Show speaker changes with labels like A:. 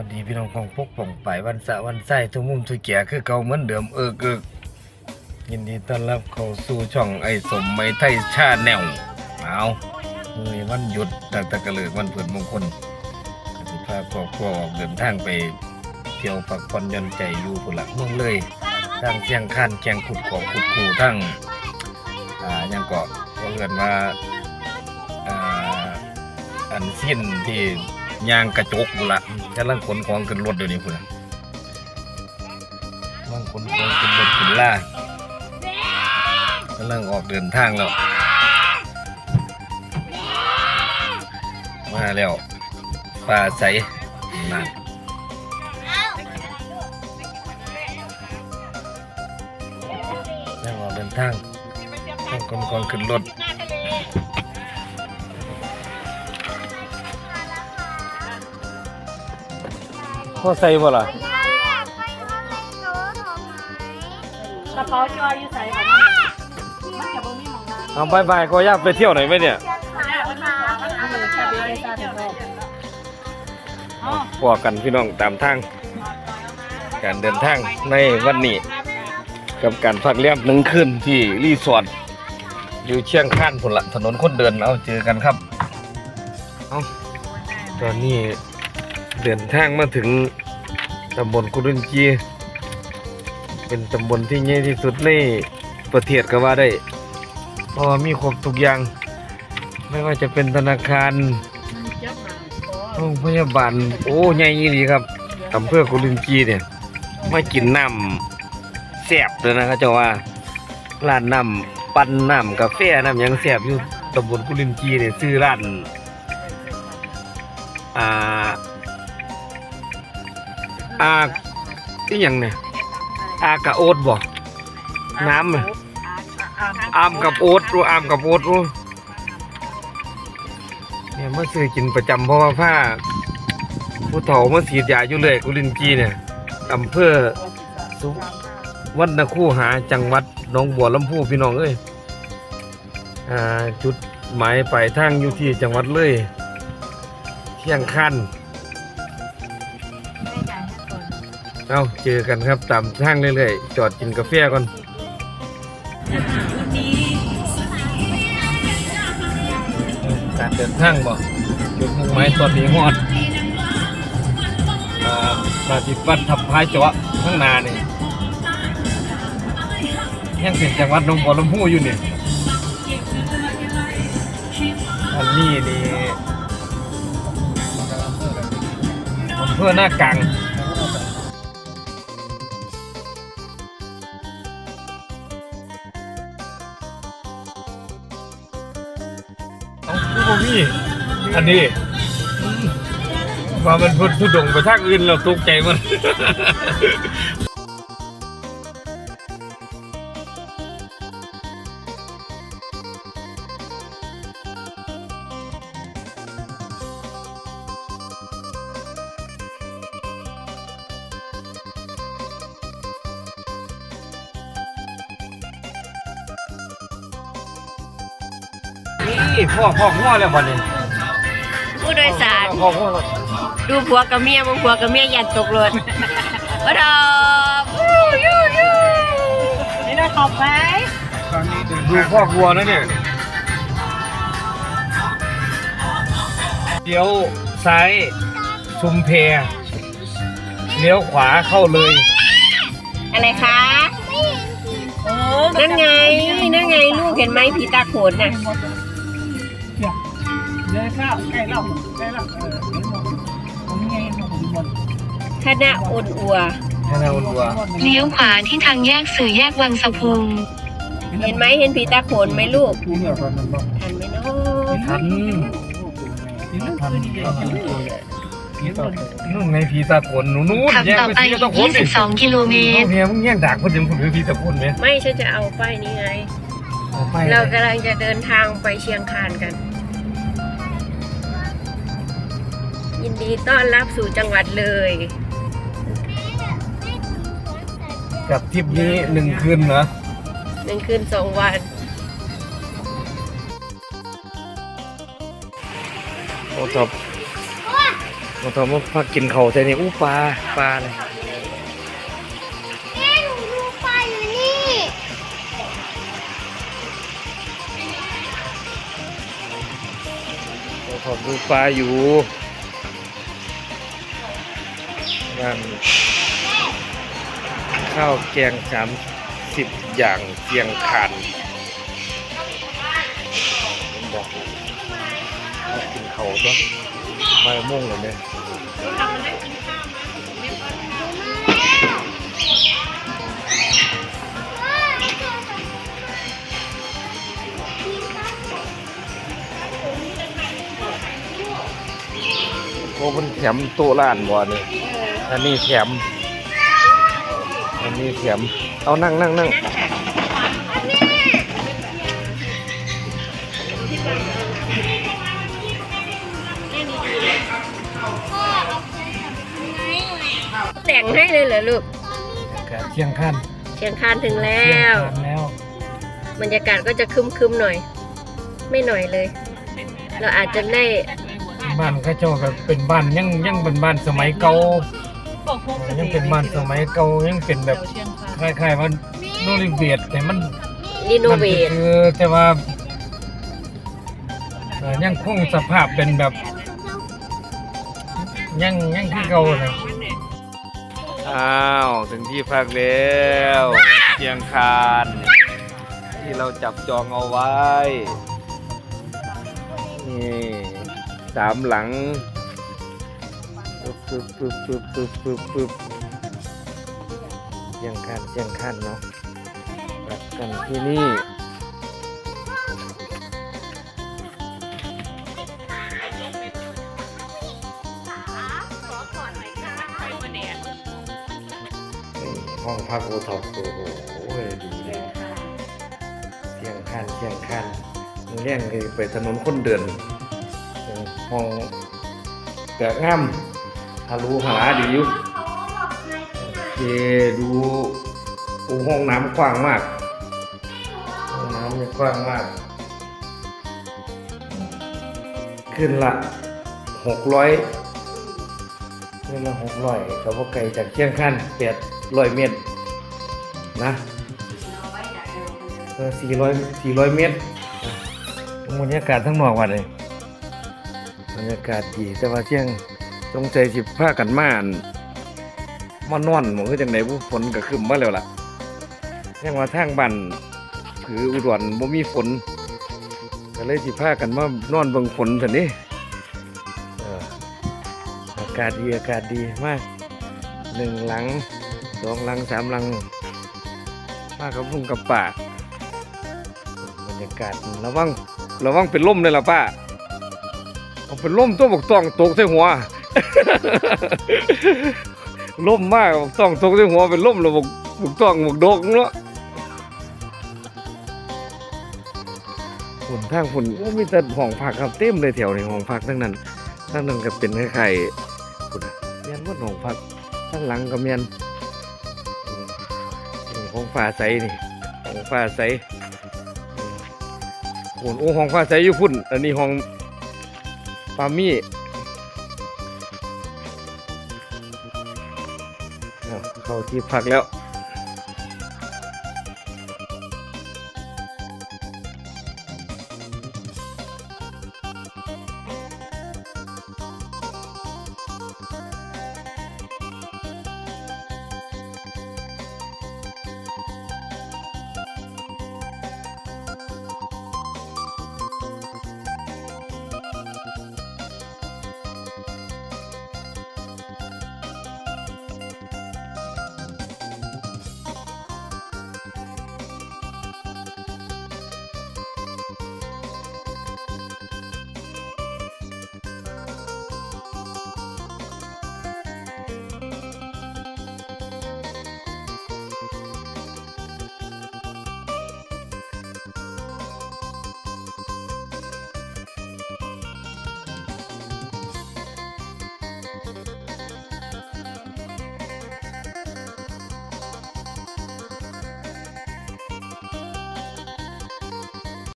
A: วัสดีพี่น้องของพวกป่องไปวันสะวันไส้ทุกมุมทุกแก่คือเก่าเหมือนเดิมเออเกิกยินดีต้อนรับเข้าสู่ช่องไอ้สมไม้ไทยชาแนวเอามือวันหยุดตั้งแต่กะเลิกวันเปิดมงคลก็สิพาครอบครัวออกเดินทางไปเที่ยวพักผ่อนย่อนใจอยู่พุ่นละเมืองเลยทางเชียงคานแกงขุดของขุดคูทั้งอ่ายังเกาะก็เรียนว่าอ่าอันสิ้นที่ ยางกระจกบุละกำลังขนของขึ้นรถเดี๋ยวนี้พุ่นกำลังขนของขึ้นรถขึ้นล่ากำลังออกเดินทางแล้ว มาแล้วปลาใสนั่นยังออกเดินทางต้องขนของขึ้นรถ พ่อใส่บ่ล่ะ
B: กระเป๋าจอยอยู่ใส่ของมันมันจะบ่มีหมองน้ำ
A: เอาบายบายก็อยากไปเที่ยวไหนไหมเนี่ย
B: อ๋อ
A: พอกันพี่น้องตามทาง การเดินทางในวันนี้ กับการพักเรียบหนึ่งคืนที่รีสอร์ทอยู่เชียงคานผลละถนนคนเดินเอาเจอกันครับ เอาตอนนี้เดินทางมาถึง ตำบลกุรินจีเป็นตำบลที่ใหญ่ที่สุดในประเทศก็ว่าได้ เพราะว่ามีครบทุกอย่าง ไม่ว่าจะเป็นธนาคารโรงพยาบาลโอ้ใหญ่ยี่ดีครับอำเภอกุลินจีเนี่ยมากินน้ำแซ่บเลยนะเขาเจ้าว่าร้านน้ำปั่นน้ำกาแฟน้ำยังแซ่บอยู่ตำบลกุลินจีเนี่ยซื้อร้าน อาที่ยังเนี่ยอากะโอ๊ตบ่น้ำอะอามกับโอ๊ตรู้อามกับโอ๊ตรู้เนี่ยเมื่อซื้อกินประจำเพราะว่าผ้าผู้เฒ่ามาสีดยาอยู่เลยกุลินจีเนี่ยอำเภอสุวรรณคูหาจังหวัดหนองบัวลำพูพี่น้องเอ้ยอ่าจุดหมายปลายทางอยู่ที่จังหวัดเลยเที่ยงคัน เอาเจอกันครับตามทางเรื่อยๆ จอดกินกาแฟก่อนการเดินทางบ่จุดมุ่งหมายตอนนี้ฮอดอ่าปฏิบัติทับพายเจาะข้างหน้านี่ยังเป็นจังหวัดหนองบัวลำพูอยู่นี่อันนี้นี่อำเภอหน้ากลาง บ่มีอันนี้ว่ามันพุทธุดงไปทางอื่นเราตกใจมัน พ่อพ่อง้อแล้วบ่เนี่ย
C: ผู้โดยสาร
A: พ่อง้อแล้ว
C: ดูผัวกับเมียบางผัวกับเมียยันตกรถมาดอกยูยูยู
B: นี่เราขอบไป
A: ดูพ่อครัวนะเนี่ยเลี้ยวซ้ายชุมเพเลี้ยวขวาเข้าเลย
C: อะไรคะนั่นไง นั่นไงลูกเห็นไหมผีตาโขนน่ะ
B: เดี๋ยวข้าวใกล้เราใกล้เราเออเห็นหมดผมนี่ไงเห็นหมดผมหมด
C: คณะอุ่นอัว
A: ให้เราดูว่า
D: เลี้ยวขวาที่ทางแยกสื่อแยกวังสะพุง
C: เห็นไหมเห็นผีตาโขนไหมลูก
B: กูเนี่ยตอนนั้นบอก
C: ทันไหมเนาะ
A: ทัน
B: นี่มันคือดีเลยตัวใหญ่นี่ตอน
A: นู่นไงผีตาขนหนูนู่น
D: ขับ
A: แย่ง
D: ต่อ
A: ไป
D: ไป
A: ผี
D: อีก
A: ตาขนดิ
D: 22 กิโลเม
A: โอ้
D: ตร
A: เฮียมึงแย่งด่างคนเดียวคนคือผีตาขนไหม
C: ไม่ฉันจะเอาป้ายนี้ไง
A: เอาไป
C: เรากำลังจะเดินทางไปเชียงคานกัน ยินดีต้อนรับสู่จังหวัดเลย
A: กับทริปนี้หนึ่งคืนเหรอ
C: หนึ่งคืนสองวัน
A: โอ้ครับมาทำมาพักกินเขาวแต่นี่อู้ปลาปลาเลย
C: แม่หนูดูปลาอยู่นี่
A: มาทำดูปลาอยู่ ร้านข้าวแกงสามสิบอย่างเสียงคานผมบอกมากินเขาวตัวมาม่วงเลยเนี่ยโอ้มันแถมโต๊ะร้านบ่เนี่ย อันนี้แถม อันนี้แถม เอานั่งนั่งนั่ง
C: แต่งให้เลยเหรอลูก
A: เชียงคัน
C: เชียงคานถึงแล้ว
A: ลว
C: บรรยากาศก็จะครึมหน่อย ไม่หน่อยเลย เราอาจจะได้
A: บ้านข้าเจ้าก็เป็นบ้านยังยังเป็นบ้านสมัยเก่า
B: บอกพวก
A: ยังเป็นบ้านสมัยเก่ายังเป็นแบบคล้ายๆว่าโนริเวทแต่มัน
C: รีโนเวท
A: คือแต่ว่าเอ่อยังคงสภาพเป็นแบบยังยังที่เก่าเลยอ้าว ถึงที่พักแล้วเชียงคานที่เราจับจองเอาไว้ นี่สามหลัง ปึ๊บปึ๊บปึ๊บปึ๊บปึ๊บปึ๊บปึ๊บเชียงคานเชียงคานเนาะพักกันที่นี่นี่ ห้องพักโอท็อปโอ้โหดีเลยเชียงคันเชียงคันมึงเลี้ยงไปถนนคนเดินห้องแกะง่ำ ทะลุหาดีอยู่โอเคดูโอ้ห้องน้ำกว้างมาก ห้องน้ำเนี่ยกว้างมาก ขึ้นละหกร้อยเงินละหกร้อยกับว่าไก่จากเชียงคันแปดร้อยเมตร นะเออสี่ร้อยสี่ร้อยเมตรอะบรรยากาศทั้งนอกวัดเลยบรรยากาศดีแต่ว่าเชียง จงใจสิผ้ากันม่านมานอนหมองคือจังไดผู้ฝนก็ขึ้นมาแล้วล่ะยังว่าทางบ้านผืออุดรบ่มีฝนก็เลยสิผ้ากันมานอนเบิ่งฝนซั่นนี่เอออากาศดีอากาศดีมากหนึ่งหลังสองหลังสามหลังมากับลุงกับป่าบรรยากาศระวังระวังเป็นล่มเลยล่ะป้าเอาเป็นล่มตัวบกต้องตกใส่หัว ล่มมากต้องตกใส่หัวเป็นล่มแล้วบกบกต้องบกโดกเนาะฝุ่นทางฝุ่นโอ้มีแต่ห้องพักครับเต็มเลยแถวในห้องพักทั้งนั้นทั้งนั้นก็เป็นคล้ายๆคุณเมียนวัดหนองพักทั้งหลังก็เมียนอืมนี่ห้องฟ้าใสนี่ห้องฟ้าใสอืมโอ้ห้องฟ้าใสอยู่พุ่นอันนี้ห้องปามี่ 超级怕标